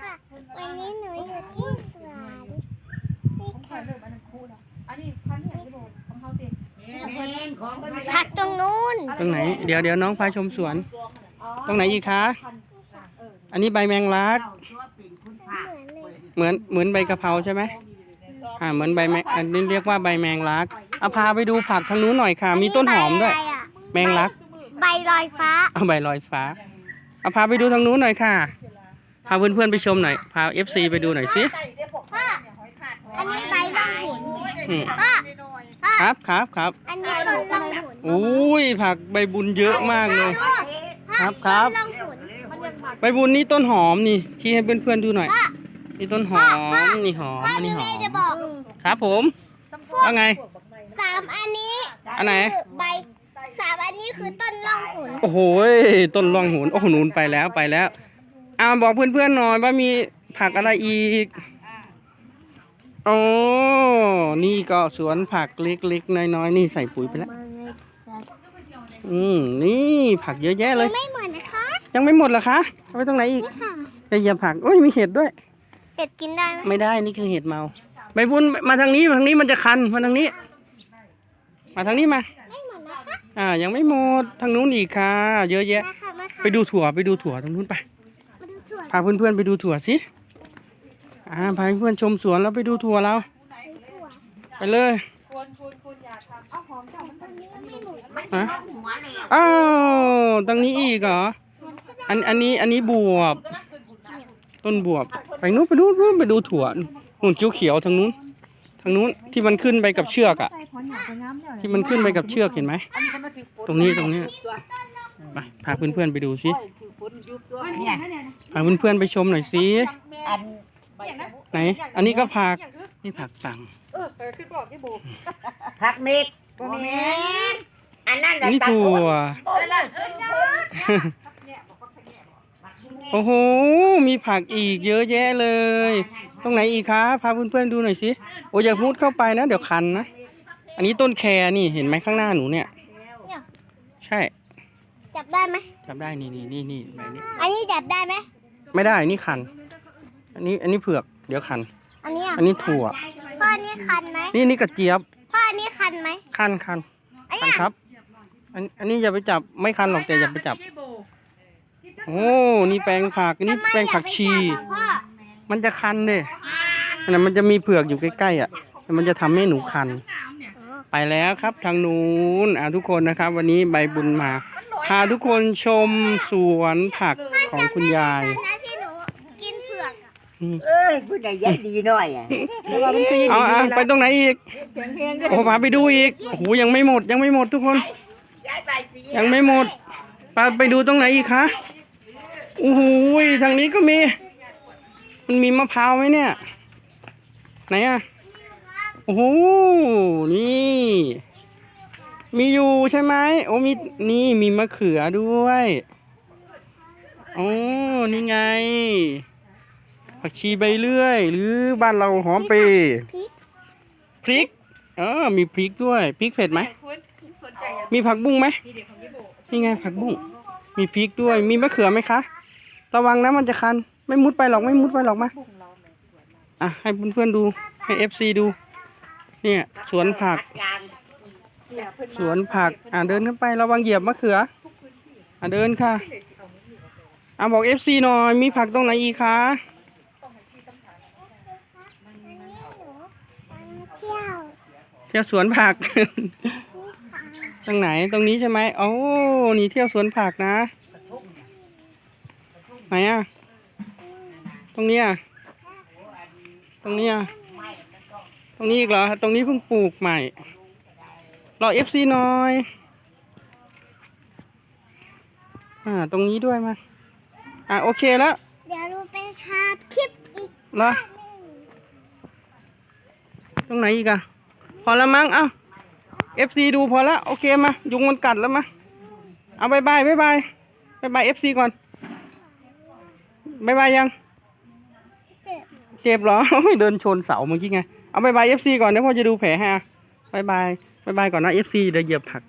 ค่ะ วันนี้หนูอยู่ที่สวนนี่ค่ะอันนี้พันเนี่ยที่บอกของเขาสิผักตรงนู้นตรงไหน เดี๋ยวเดี๋ยวน้องพาชมสวนอ๋อตรงไหนอีกคะพันเอออันนี้ใบแมงลักเหมือนเลยเหมือนเหมือนใบกะเพราใช่ไหมอ่าเหมือนใบแมงอันนี้เรียกว่าใบแมงลักเอาพาไปดูผักทางนู้นหน่อยค่ะ มีต้นหอมด้วยใบอะไรอะแมงลัก ใบลอยฟ้าเอาใบลอยฟ้าเอาพาไปดูทางนู้นหน่อยค่ะ พาเพื่อนๆไปชมหน่อย พาเอฟซีไปดูหน่อยสิพ่ออันนี้ใบล่องหุนอืมพ่อพ่อครับครับครับอันนี้ต้นล่องหุนอุ้ยผักใบบุญเยอะมากเลยพ่อครับครับ ต้นล่องหุนมันยังมาใบบุญนี่ต้นหอมนี่ ชี้ให้เพื่อนๆดูหน่อย นี่ต้นหอม นี่หอมพ่ออันหนูนี้หอแม่ม จะบอก ครับผม ว่าไง สามอันนี้อันไหน คือใบสามอันนี้คือต้นล่องหุนโอ้โหยต้นร่องหูนโอ้โหนูนไปแล้วไปแล้ว เอาบอกเพื่อนๆหน่อยว่ามีผักอะไรอีก โอ้ นี่ก็สวนผักเล็กๆ น้อยๆ นี่ใส่ปุ๋ยไปแล้ว อืม นี่ผักเยอะแยะเลย ไม่เหมือนนะคะ ยังไม่หมดเหรอคะเอาไปตรงไหนอีกนี่ค่ะจะเหยียบผักโอ้ยมีเห็ดด้วย เป็ดกินได้ไหมไม่ได้ นี่คือเห็ดเมา ใบบุญมาทางนี้ มาทางนี้มันจะคัน มาทางนี้ มาทางนี้มา ไม่เหมือนนะคะอ่า ยังไม่หมด ทางนู้นอีกค่ะ เยอะแยะ มาค่ะมาค่ะ ไปดูถั่ว ไปดูถั่วตรงนู้นไปมาดูถั่ว พาเพื่อนๆไปดูถั่วสิอ่าพาเพื่อนๆชมสวนแล้วไปดูถั่วเราถั่วไปเลยควรควรควรอย่าทำเอาหอมเจ้ามันต้นนี้อันนี้ลูกฮะอ้าวตรงนี้อีกเหรอ อันอันนี้อันนี้บวบ ต้นบวบ ไปนู้นไปนู้นนู้นไปดูถั่วนู่นเขียวเขียวๆทางนู้น ทางนู้นที่มันขึ้นไปกับเชือกอะใส่ผลหยาไปน้ำเดี๋ยวที่มันขึ้นไปกับเชือกเห็นไหม ตรงนี้ตรงนี้ ไปพาเพื่อนๆไปดูสิ เนี่ยนะเนี่ยนะพาเพื่อนๆไปชมหน่อยสิอันอย่างนั้นไหน อันนี้ก็ผักอย่างคือนี่ผักตังเออเออขึ้นบอกที่บูผักเม็ดบ่แม่อันนั้นอันนี้ถั่วเออนั่นเออโอ้โห มีผักอีกเยอะแยะเลย ตรงไหนอีกคะพาเพื่อนๆดูหน่อยสิ โอ้ยอย่ามุดเข้าไปนะ เดี๋ยวคันนะ อันนี้ต้นแครนี่เห็นไหมข้างหน้าหนูเนี่ยเนี่ยใช่ จับได้ไหม จับได้นี่นี่นี่นี่แบบนี้อันนี้จับได้ไหม ไม่ได้นี่คัน อันนี้อันนี้เผือกเดี๋ยวคัน อันนี้อะอันนี้ถั่ว พ่ออันนี้คันไหมนี่นี่กระเจี๊ยบพ่ออันนี้คันไหมคันคันอันคันเนี้ยครับ อันอันนี้อย่าไปจับไม่คันหรอกแต่อย่าไปจับ โอ้นี่แปลงผักอันนี่ทำไมแปลงผักชี อยากไปจับอะพ่อมันจะคันเด้อันนั้นมันจะมีเผือกอยู่ใกล้ๆอะแต่มันจะทำให้หนูคัน ไปแล้วครับทางนู้นอ่าทุกคนนะครับ วันนี้ใบบุญมา พาทุกคนชมสวนผักของคุณยายตอนนั้นที่หนูกินเผือกอะเอ้ยผู้ใดยัดดีหน่อยอะเอาอะไปตรงไหนอีกโอ้พาไปดูอีกโอ้โหยังไม่หมดยังไม่หมดทุกคนยังไม่หมดไปไปดูตรงไหนอีกคะโอ้โหทางนี้ก็มี มันมีมะพร้าวไหมเนี่ย ไหนอะโอ้โหนี่ มีอยู่ใช่ไหมโอ้มีนี่มีมะเขือด้วยโอ้นี่ไง ผักชีใบเลื่อย หรือบ้านเราหอมเปรย์พริกพริกเออมีพริกด้วยพริกเผ็ดไหมคุณสนใจอะมีผักบุ้งไหมมีเด็กของที่บูนี่ไงผักบุ้งมีพริกด้วย มีมะเขือไหมคะ ระวังนะมันจะคัน ไม่มุดไปหรอกไม่มุดไปหรอกมาบุ้งเราเนี่ยอะให้เพื่อนๆดูให้เอฟซีดู เนี่ยสวนผักเนี่ยเพิ่น สวนผัก อะเดินขึ้นไประวังเหยียบมะเขือ อะเดินค่ะ อะบอกเอฟซีหน่อย มีผักตรงไหนอีกคะอันนี้หนูอันนี้เที่ยวเที่ยวสวนผัก ตรงไหนตรงนี้ใช่ไหมโอ้นี่เที่ยวสวนผักนะ ไหนอะ ตรงเนี้ยตรงเนี้ยตรงนี้อีกเหรอ ตรงนี้เพิ่งปลูกใหม่ รอเอฟซีหน่อย อ่า ตรงนี้ด้วยมา อ่าโอเคแล้ว เดี๋ยวเราไปทาคลิปอีกเหรอ ตรงไหนอีกอะพอแล้วมั้ง เอ้าเอฟซีดูพอแล้ว โอเคมา ยุงมันกัดแล้วมา เอาบายบายบายบายบายบายเอฟซีก่อนบายบายยัง เจ็บเจ็บเหรอ เดินชนเสาเมื่อกี้ไง เอาบายบายเอฟซีก่อนเดี๋ยวพ่อจะดูแผลให้อะบายบาย บายบายก่อนนะเอฟซีเดี๋ยวเหยียบผัก